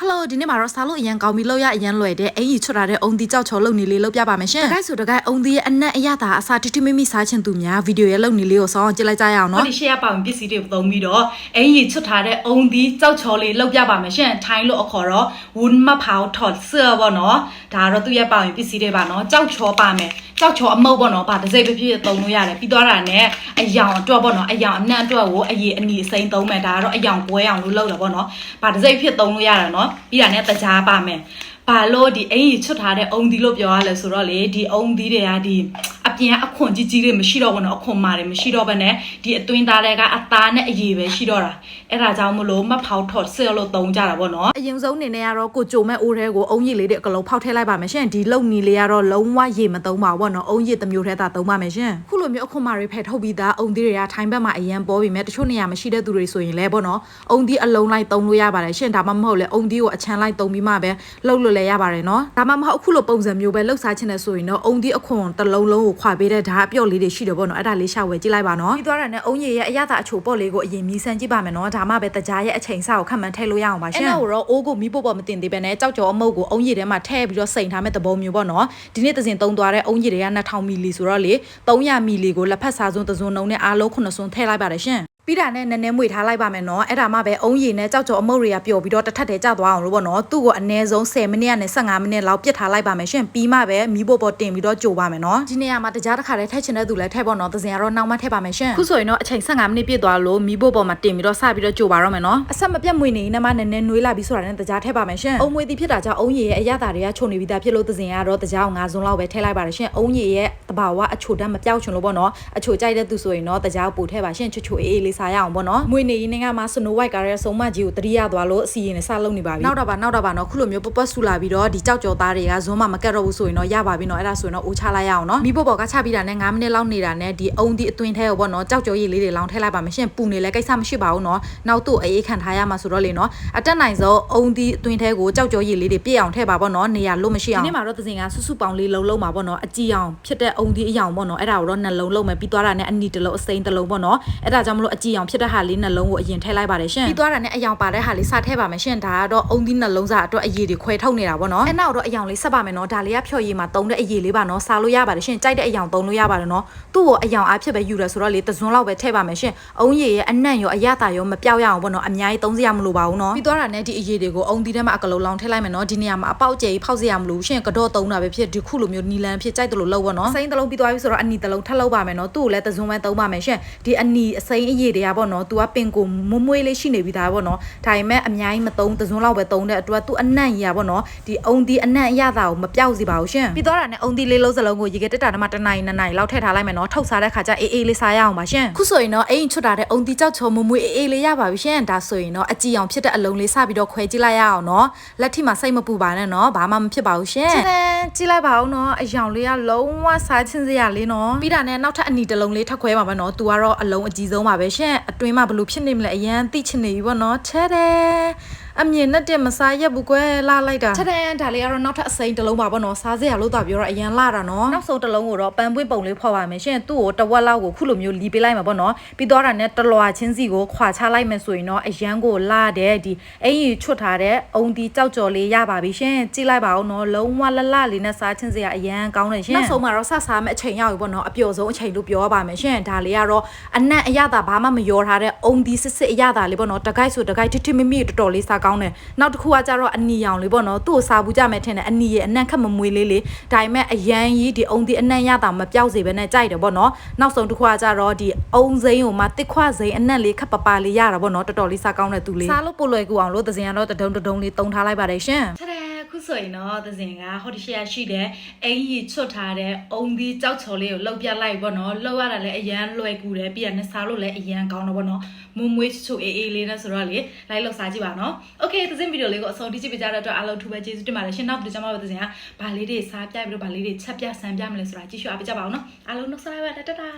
ဟယ်လိုဒီနေ့မှာတော့စားလို့အရန်ကောင်းပြီးလောက်ရအရန်လွယ်တဲ့အင်ကြီးချွတ်ထားတဲ့အုံသီးကြောက်ချော်လုံနေလေးလောက်ပြပါမယ်ရှင်တကိုက်ဆိုတကိုက်အုံသီးရဲ့အနက်အရသာအစာတိတိမိမိစားချင်သူများဗီဒီယိုရဲ့လုံနေလေးကိုစောင်းအောင်ကြည့်လိုက်ကြရအောင်နော်နော်ဒီရှေ့ရပါဝင်ပစ္စည်းတွေသုံးပြီးတော့အင်ကြီးချွတ်ထားတဲ့အုံသီးကြောက်ချော်လေးလောက်ပြပါမယ်ရှင်ထိုင်းလို့အခေါ်တော့ဝန်းမဖောက်ထော်ဆာပေါ့နော်ဒါကတော့သူ့ရဲ့ပါဝင်ပစ္စည်းတွေပါနော်ကြောက်ချော်ပါမယ် ကြောက်ချော်အမုတ်ပေါ့နော်ဗာတစ်စိတ်တစ်ပြည့်သုံးလို့ရတယ်ပြီးသွားတာနဲ့အယောင်အတွက်ပေါ့နော်အယောင်အနံ့အတွက်ကိုအရေးအနီအစိမ့်သုံးမယ်ဒါကတော့အယောင်ပွဲအောင်လို့လုပ်တာပေါ့နော်ဗာတစ်စိတ်ဖြစ်သုံးလို့ရတာနော်ပြီးတာနဲ့တကြားပါမယ်ဘာလို့ဒီအင်ကြီးချွတ်ထားတဲ့အုံသီးလို့ပြောရလဲဆိုတော့လေဒီအုံသီးတွေကဒီ အပြင်အခွန်ကြီးကြီးတွေမရှိတော့ဘူးနော်အခွန်မာတွေမရှိတော့ဘဲနဲ့ဒီအတွင်းသားတွေကအသားနဲ့အရည်ပဲရှိတော့တာအဲ့ဒါကြောင့်မလို့မဖောက်ထော်ဆဲလို့သုံးကြတာပေါ့နော်အရင်ဆုံးအနေနဲ့ကတော့ကိုကြိုမဲ့အိုးထဲကိုအုံရည်လေးတွေအကလုံးဖောက်ထည့်လိုက်ပါမယ်ရှင်ဒီလုံနီလေးကတော့လုံးဝရေမသုံးပါဘူးပေါ့နော်အုံရည်တစ်မျိုးထဲသာသုံးပါမယ်ရှင်ခုလိုမျိုးအခွန်မာတွေဖယ်ထုတ်ပြီးသားအုံသီးတွေကထိုင်းဘက်မှာအရန်ပေါ်ပြီးမဲ့တချို့နေရာမရှိတဲ့သူတွေဆိုရင်လည်းပေါ့နော်အုံသီးအလုံးလိုက်သုံးလို့ရပါတယ်ရှင်ဒါမှမဟုတ်လေအုံသီးကိုအချမ်းလိုက်သုံးပြီးမှပဲလှုပ်လို့လည်းရပါတယ်နော်ဒါမှမဟုတ်အခုလိုပုံစံမျိုးပဲလှုပ်စားချင်တဲ့ဆိုရင်တော့အုံသီးအခွန်တစ်လုံးလုံးကိုခွာပေးတဲ့ဓာတ်အပြော့လေးတွေရှိတယ်ပေါ့နော်အဲ့ဒါလေးရှာဝယ်ကြည့်လိုက်ပါနော်ပြီးသွားတာနဲ့အုံရည်ရဲ့အရသာအချိုပေါ့လေးကိုအရင်မြည်ဆန်းကြည့်ပါမယ်နော်ဒါမှပဲတကြားရဲ့အချိန်စကိုခန့်မှန်းထည့်လို့ရအောင်ပါရှင်အဲ့တော့တော့အိုးကိုမီးပို့ပေါ်မတင်သေးပဲနဲ့ကြောက်ကြောအမုတ်ကိုအုံရည်ထဲမှာထည့်ပြီးတော့စိန်ထားမဲ့သဘောမျိုးပေါ့နော်ဒီနေ့သစဉ်သုံးသွားတဲ့အုံရည်တွေက2000မီလီဆိုတော့လေ300မီလီကိုလက်ဖက်စားစွန်းတစ်စွန်းနှုံနဲ့အားလုံး9စွန်းထည့်လိုက်ပါတယ်ရှင် ပြီးတာနဲ့နည်းနည်းမွေထားလိုက်ပါမယ်နော်အဲ့ဒါမှပဲအုံရည်နဲ့ကြောက်ကြောအမုတ်တွေကပျော်ပြီးတော့တစ်ထပ်တည်းကျသွားအောင်လို့ပေါ့နော်သူ့ကိုအနည်းဆုံး10မိနစ်နဲ့15မိနစ်လောက်ပြစ်ထားလိုက်ပါမယ်ရှင်ပြီးမှပဲမီးပို့ပေါ်တင်ပြီးတော့ကြိုပါမယ်နော်ဒီနေရာမှာတကြားတစ်ခါတည်းထည့်ချင်တဲ့သူလည်းထည့်ပေါ့နော်သစဉ်ကတော့နောက်မှထည့်ပါမယ်ရှင်ခုဆိုရင်တော့အချိန်15မိနစ်ပြည့်သွားလို့မီးပို့ပေါ်မှာတင်ပြီးတော့စပြီးတော့ကြိုပါတော့မယ်နော်အဆက်မပြတ်မွေနေရင်မှနည်းနည်းနှွေးလာပြီးဆိုတာနဲ့တကြားထည့်ပါမယ်ရှင်အုံမွေသည်ဖြစ်တာကြောင့်အုံရည်ရဲ့အရသာတွေကချုံနေပြီးသားဖြစ်လို့သစဉ်ကတော့တကြားကို9စွန်းလောက်ပဲထည့်လိုက်ပါတယ်ရှင်အုံရည်ရဲ့တဘာဝအချိုတတ်မပြောက်ချင်လို့ပေါ့နော်အချိုကြိုက်တဲ့သူဆိုရင်တော့တကြားကိုပို့ထည့်ပါရှင်ချွတ်ချွတ်အေးအေးလေးစားရအောင်ပေါ့နော်မွေနေရင်ကမှ Snow White ကရဲ့ဆုံးမကြီးကိုတတိယသွားလို့အစီရင်နဲ့စလုံးနေပါပြီနောက်တော့ပါနောက်တော့ပါနော်ခုလိုမျိုးပပဆူလာပြီးတော့ဒီကြောက်ကြောသားတွေကဇွန်းမမကတ်တော့ဘူးဆိုရင်တော့ရပါပြီနော်အဲ့ဒါဆိုရင်တော့အိုးချလိုက်ရအောင်နော်မိဖို့ပေါ်ကချပြီးတာနဲ့9မိနစ်လောက်နေတာနဲ့ဒီအုံဒီအတွင်းထဲကိုပေါ့နော်ကြောက်ကြောရည်လေးတွေလောင်းထည့်လိုက်ပါမရှင်ပူနေလဲကိစ္စမရှိပါဘူးနော်နောက်သူ့အေးခံထားရမှာဆိုတော့လေနော်အတက်နိုင်ဆုံးအုံဒီအတွင်းထဲကိုကြောက်ကြောရည်လေးတွေပြည့်အောင်ထည့်ပါပေါ့နော်နေရာလို့မရှိအောင်ဒီနေ့မှာတော့သစင်ကဆုစုပေါင်းလေးလုံးလုံးပါပေါ့နော်အကြည့်အောင်ဖြစ်တဲ့အုံဒီအယောင်ပေါ့နော်အဲ့ဒါကိုတော့နှလုံးလုံးမယ်ပြီးသွားတာနဲ့အနီတစ်လုံးအစိမ်းတစ်လုံးပေါ့နော်အဲ့ဒါကြောင့်မလို့အကြည့်အောင်ဖြစ်တဲ့ဟာလေးနှလုံးကိုအရင်ထည့်လိုက်ပါတယ်ရှင်ပြီးသွားတာနဲ့အယောင်ပါတဲ့ဟာလေးစထည့်ပါမယ်ရှင်ဒါကတော့အုံဒီနှလုံးစားအတွက်အရည်တွေခွဲထုတ်နေတာပေါ့နော်အဲ့နောက်တော့အယောင်လေးဆက်ပါမယ်နော်ဒါလေးကဖြော်ရည်မှာတုံးတဲ့အရည်လေးပါနော်စားလို့ရပါတယ်ရှင်ကြိုက်တဲ့အယောင်တုံးလို့ရပါတယ်နော်သူ့ကိုအယောင်အားဖြစ်ပဲယူရဆိုတော့လေတစွန်းလောက်ပဲထည့်ပါမယ်ရှင်အုံရည်ရဲ့အနံ့ရောအရသာရောမပြောက်ရအောင်ပေါ့နော်အများကြီးသုံးစရာမလိုပါဘူးနော်ပြီးသွားတာနဲ့ဒီအရည်တွေကိုအုံဒီထဲမှာအကလုံးလောင်းထည့်လိုက်မယ်နော်ဒီနေရာမှာအပေါက်ကျဲကြီးဖောက်စရာမလိုဘူးရှင်ကတော့တုံးတာပဲဖြစ်ဒီခုလိုမျိုးနီလန်ဖြစ်ကြိုက်တယ်လို့လောက်ပေါ့နော်စိမ့်တလုံးပြီးသွားပြီဆိုတော့အနီတလုံးထပ်လောက်ပါမယ်နော်သူ့ကိုလည်းတစွန်းပဲသုံးပါမယ်ရှင်ဒီအနီအစိမ့်အရည်တွေကပေါ့နော်သူကပင်ကိုမွမွေးလေးရှိနေပြီးသားပေါ့နော်ဒါပေမဲ့အများကြီးမသုံးတစွန်းလောက်ပဲသုံးတဲ့အတွက်သူအနံ့ကြီးอ่ะပေါ့နော်ဒီအုံဒီအနံ့အရသာကိုမပြောက်စီပါဘူးရှင်ပြီးတော့တာနဲ့အုံဒီလေးလုံးစလုံးကိုရေခဲတက်တာတမတနိုင်နနိုင်လောက်ထည့်ထားလိုက်မယ်နော်ထုတ်စားတဲ့ခါကျအေးအေးလေးစားရအောင်ပါရှင်ခုဆိုရင်တော့အိမ်ချွတ်တာတဲ့အုံဒီကြောက်ချော်မမွေးအေးအေးလေးရပါပြီရှင်ဒါဆိုရင်တော့အကြည့်အောင်ဖြစ်တဲ့အလုံးလေးစပြီးတော့ခွဲကြည့်လိုက်ရအောင်နော်လက်ထိမှာစိတ်မပူပါနဲ့နော်ဘာမှမဖြစ်ပါဘူးရှင်ကြည့်လိုက်ပါဦးနော်အယောင်လေးကလုံးဝစားချင်းစရာလေးနော်ပြီးတာနဲ့နောက်ထပ်အနီတစ်လုံးလေးထပ်ခွဲပါမယ်နော်သူကတော့အလုံးအကြီးဆုံးပါပဲရှင်အတွင်းမှာဘလို့ဖြစ်နေမလဲအရန်သိချင်နေပြီပေါ့နော်ချဲတယ် အမြင်နဲ့တင်မစားရက်ဘူးကွယ်လာလိုက်တာချက်တဲ့ဒါလေးကတော့နောက်ထပ်အစိမ်းတစ်လုံးပါပေါ့နော်စားစရာလို့တော့ပြောတော့အရန်လာတာနော်နောက်ဆုံးတစ်လုံးကိုတော့ပန်းပွင့်ပုံလေးဖော်ပါမယ်ရှင်သူ့ကိုတဝက်လောက်ကိုခုလိုမျိုးလီပေးလိုက်မှာပေါ့နော်ပြီးတော့တာနဲ့တလွာချင်းစီကိုခွာချလိုက်မယ်ဆိုရင်တော့အရန်ကိုလာတဲ့ဒီအင်ကြီးချွတ်ထားတဲ့အုံဒီကြောက်ကြော်လေးရပါပြီရှင်ကြည့်လိုက်ပါဦးနော်လုံးဝလလလေးနဲ့စားချင်းစရာအရန်ကောင်းတယ်ရှင်နောက်ဆုံးမှာတော့ဆက်စားမယ့်အချိန်ရောက်ပြီပေါ့နော်အပျော်ဆုံးအချိန်လို့ပြောရပါမယ်ရှင်ဒါလေးကတော့အနက်အရသာဘာမှမရောထားတဲ့အုံဒီစစ်စစ်အရသာလေးပေါ့နော်တကိုက်ဆိုတကိုက်ထိထိမိမိတော်တော်လေးစားကောင်းတယ်နောက်တစ်ခုကကြတော့အနီရောင်လေးပေါ့နော်သူ့ကိုစားဘူးကြမယ်ထင်တယ်အနီရဲ့အနံ့ခက်မမွေးလေးလေးဒါပေမဲ့အရန်ကြီးဒီအုံဒီအနံ့ရတာမပြောက်စေဘဲနဲ့ကြိုက်တယ်ပေါ့နော်နောက်ဆုံးတစ်ခုကကြတော့ဒီအုံစိမ်းကိုမှတစ်ခွစိမ်းအနံ့လေးခက်ပပလေးရတာပေါ့နော်တော်တော်လေးစားကောင်းတဲ့သူလေးစားလို့ပိုလွယ်ကူအောင်လို့သစင်ကတော့တဒုံတဒုံလေးတုံထားလိုက်ပါတယ်ရှင်ထတဲ့ခု ဆိုရင်တော့သစင်ကဟိုဒီရှေ့ရှိတဲ့အင်ကြီးချွတ်ထားတဲ့အုံသီးကြောက်ချော်လေးကိုလှုပ်ပြလိုက်ပေါ့နော်လှုပ်ရတာလည်းအရန်လွယ်ကူတယ်ပြီးရနဲ့စားလို့လည်းအရန်ကောင်းတော့ပေါ့နော်မွမွေးချွတ်အေးအေးလေးနဲ့ဆိုတော့လေလိုက်လှုပ်စားကြည့်ပါနော်โอเคသစင်ဗီဒီယိုလေးကိုအဆုံးထိကြည့်ပြကြတဲ့အတွက်အားလုံးထူပဲကျေးဇူးတင်ပါတယ်ရှင်နောက်ဗီဒီယိုကျမှပဲသစင်ကဗာလေးတွေစားပြပြီးတော့ဗာလေးတွေချက်ပြဆန်ပြမလဲဆိုတာကြည့်ရှုအားပေးကြပါအောင်နော်အားလုံးနှုတ်ဆက်လိုက်ပါတတတာ